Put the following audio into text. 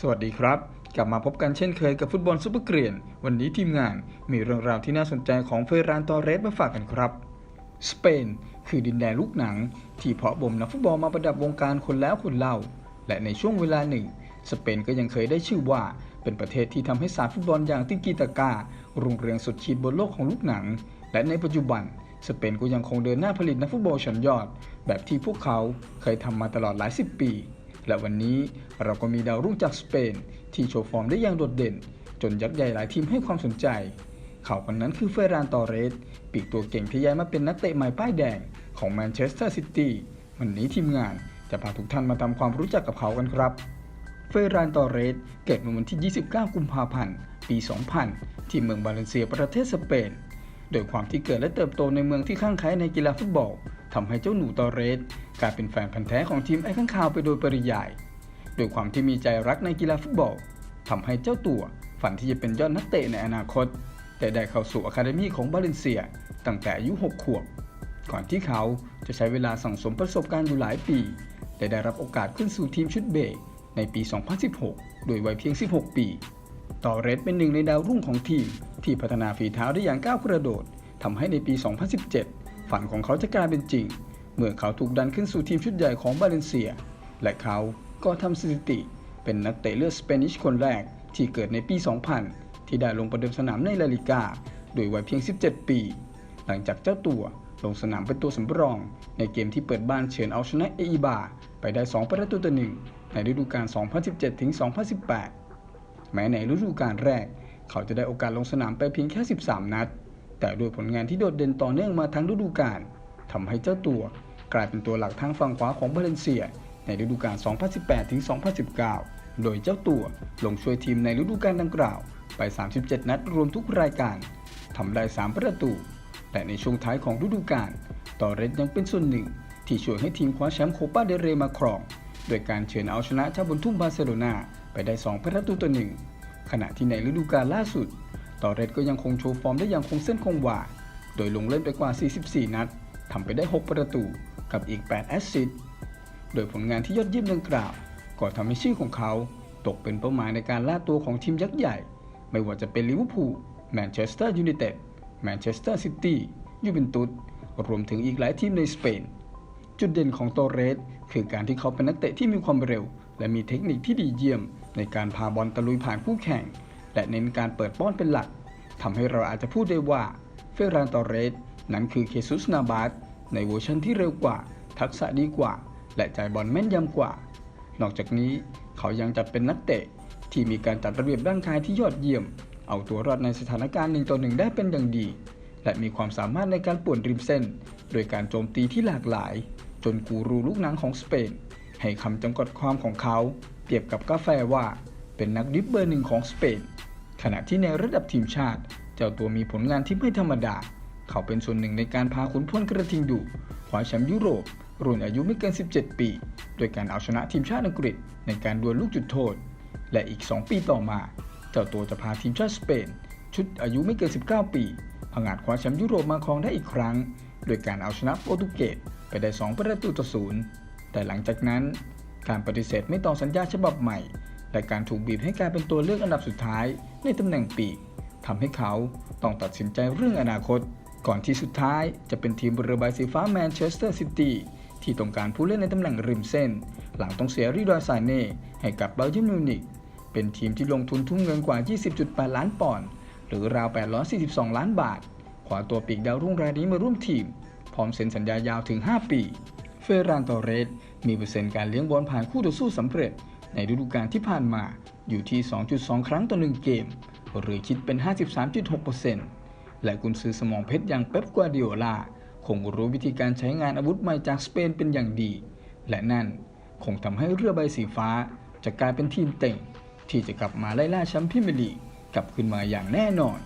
สวัสดีครับ กลับมาพบกันเช่นเคยกับฟุตบอลซุปเปอร์เกรียน วันนี้ทีมงานมีเรื่องราวที่น่าสนใจของเฟรานตอเรสมาฝากกันครับ สเปน คือดินแดนลูกหนัง ที่เพาะบ่มนักฟุตบอลมาประดับวงการคนแล้วคนเล่า และในช่วงเวลาหนึ่ง สเปนก็ยังเคยได้ชื่อว่า เป็นประเทศที่ทำให้ศาสตร์ฟุตบอลอย่างติกีตาการุ่งเรืองสุดขีดบนโลกของลูกหนัง และในปัจจุบันสเปนก็ยังคงเดินหน้าผลิตนักฟุตบอลชั้นยอด แบบที่พวกเขาเคยทำมาตลอดหลายสิบปี และวันนี้เราก็มีดาวรุ่งจากสเปน ที่โชว์ฟอร์มได้อย่างโดดเด่น จนยักษ์ใหญ่หลายทีมให้ความสนใจ เขาคนนั้นคือเฟรานตอเรส ปีกตัวเก่งที่ย้ายมาเป็นนักเตะใหม่ป้ายแดงของแมนเชสเตอร์ซิตี้วันนี้ทีมงานจะพาทุกท่านมาทำความรู้จักกับเขากันครับ เฟรานตอเรส เกิดเมื่อวันที่ 29 กุมภาพันธ์ ปี 2000 ที่เมืองบาเลนเซียประเทศสเปน โดยความที่เกิดและเติบโตในเมืองที่ข้างใคล้ในกีฬาฟุตบอล ทำให้เจ้าหนูตอเรสกลายเป็นแฟนพันธุ์แท้ของทีมไอ้ข้างคาวไปโดยปริยาย โดยความที่มีใจรักในกีฬาฟุตบอลทำให้เจ้าตัวฝันที่จะเป็นยอดนักเตะในอนาคต แต่ได้เข้าสู่อะคาเดมีของบาเลนเซียตั้งแต่อายุ 6 ขวบ ก่อนที่เขาจะใช้เวลาสั่งสมประสบการณ์อยู่หลายปี แต่ได้รับโอกาสขึ้นสู่ทีมชุดเบย์ในปี 2016 โดยวัยเพียง 16 ปีตอเรสเป็นหนึ่งในดาวรุ่งของทีมที่พัฒนาฝีเท้าได้อย่างก้าวกระโดดทำให้ในปี 2017 ฝันของเขาจะกลายเป็นจริง เมื่อเขาถูกดันขึ้นสู่ทีมชุดใหญ่ของบาเลนเซีย และเขาก็ทำสถิติ เป็นนักเตะเลือดสเปนิชคนแรกที่เกิดในปี 2000 ที่ได้ลงประเดิมสนามในลาลิกาโดยวัยเพียง 17 ปี หลังจากเจ้าตัวลงสนามเป็นตัวสำรอง ในเกมที่เปิดบ้านเฉือนเอาชนะเออีบา ไปได้ 2 ประตูต่อหนึ่งในฤดูกาล 2017-2018 แม้ในฤดูกาลแรก เขาจะได้โอกาสลงสนามไปเพียงแค่ 13 นัด แต่ด้วยผลงานที่โดดเด่นต่อเนื่องมาทั้งฤดูกาลทำให้เจ้าตัว กลายเป็นตัวหลักทางฝั่งขวาของบาเลนเซีย ในฤดูกาล 2018-2019 โดยเจ้าตัวลงช่วยทีมในฤดูกาลดังกล่าว ไป 37 นัดรวมทุกรายการทำได้ 3 ประตู และในช่วงท้ายของฤดูกาลตอเรสยังเป็นส่วนหนึ่ง ที่ช่วยให้ทีมคว้าแชมป์โคปาเดเรมาครองโดยการเฉือนเอาชนะเจ้าบนทุ่งบาร์เซโลนาไปได้ 2 ประตูต่อหนึ่งขณะที่ในฤดูกาลล่าสุด ตอเรสก็ยังคงโชว์ฟอร์มได้อย่างคงเส้นคงวาโดยลงเล่นไปกว่า 44 นัดทำไปได้ 6 ประตูกับอีก 8 แอสซิสต์โดยผลงานที่ยอดเยี่ยมดังกล่าวก็ทำให้ชื่อของเขาตกเป็นเป้าหมายในการล่าตัวของทีมยักษ์ใหญ่ ไม่ว่าจะเป็นลิเวอร์พูลแมนเชสเตอร์ยูไนเต็ดแมนเชสเตอร์ซิตี้ยูเวนตุสรวมถึงอีกหลายทีมในสเปน จุดเด่นของโตเรสคือการที่เขาเป็นนักเตะที่มีความเร็ว และมีเทคนิคที่ดีเยี่ยม ในการพาบอลตะลุยผ่านคู่แข่ง และเน้นการเปิดป้อนเป็นหลักทำให้เราอาจจะพูดได้ว่าเฟรานตอเรสนั้นคือเคซุสนาบาสในเวอร์ชันที่เร็วกว่า ทักษะดีกว่า และจ่ายบอลแม่นยำกว่า นอกจากนี้เขายังจัดเป็นนักเตะ ที่มีการจัดระเบียบร่างกายที่ยอดเยี่ยม เอาตัวรอดในสถานการณ์หนึ่งต่อหนึ่งได้เป็นอย่างดี และมีความสามารถในการป่วนริมเส้น โดยการโจมตีที่หลากหลาย จนกูรูลูกหนังของสเปนให้คำจำกัดความของเขา เปรียบกับกาแฟว่า เป็นนักดริบเบอร์หนึ่งของสเปน ขณะที่ในระดับทีมชาติ เจ้าตัวมีผลงานที่ไม่ธรรมดา เขาเป็นส่วนหนึ่งในการพาขุนพลกระทิงดุคว้าแชมป์ยุโรป รุ่นอายุไม่เกิน 17 ปี โดยการเอาชนะทีมชาติอังกฤษในการดวลลูกจุดโทษ และอีก 2 ปีต่อมา เจ้าตัวจะพาทีมชาติสเปน ชุดอายุไม่เกิน 19 ปีผงาดคว้าแชมป์ยุโรปมาครองได้อีกครั้ง โดยการเอาชนะโปรตุเกสไปได้ 2 ประตูต่อศูนย์แต่หลังจากนั้น การปฏิเสธไม่ต่อสัญญาฉบับใหม่ และการถูกบีบให้กลายเป็นตัวเลือกอันดับสุดท้ายในตำแหน่งปีกทำให้เขาต้องตัดสินใจเรื่องอนาคต ก่อนที่สุดท้ายจะเป็นทีมเรือใบสีฟ้าแมนเชสเตอร์ซิตี้ที่ต้องการผู้เล่นในตำแหน่งริมเส้น หลังต้องเสียริดาซาเน่ให้กับเบลเยียมมิวนิกเป็นทีมที่ลงทุนทุ่มเงินกว่า 20.8 ล้านปอนด์หรือราว 842 ล้านบาทขวาตัวปีกดาวรุ่งรายนี้มาร่วมทีม พร้อมเซ็นสัญญายาวถึง 5 ปี เฟรานตอเรสมีเปอร์เซ็นต์การเลี้ยงบอลผ่านคู่ต่อสู้สำเร็จ ในฤดูกาลที่ผ่านมาอยู่ที่ 2.2 ครั้งต่อ 1 เกม หรือคิดเป็น 53.6%และกุนซือสมองเพชรอย่างเป๊ปกวาดิโอลา คงรู้วิธีการใช้งานอาวุธใหม่จากสเปนเป็นอย่างดี และนั่นคงทำให้เรือใบสีฟ้าจะกลายเป็นทีมเต่งที่จะกลับมาไล่ล่าแชมป์พรีเมียร์ลีกกลับขึ้นมาอย่างแน่นอน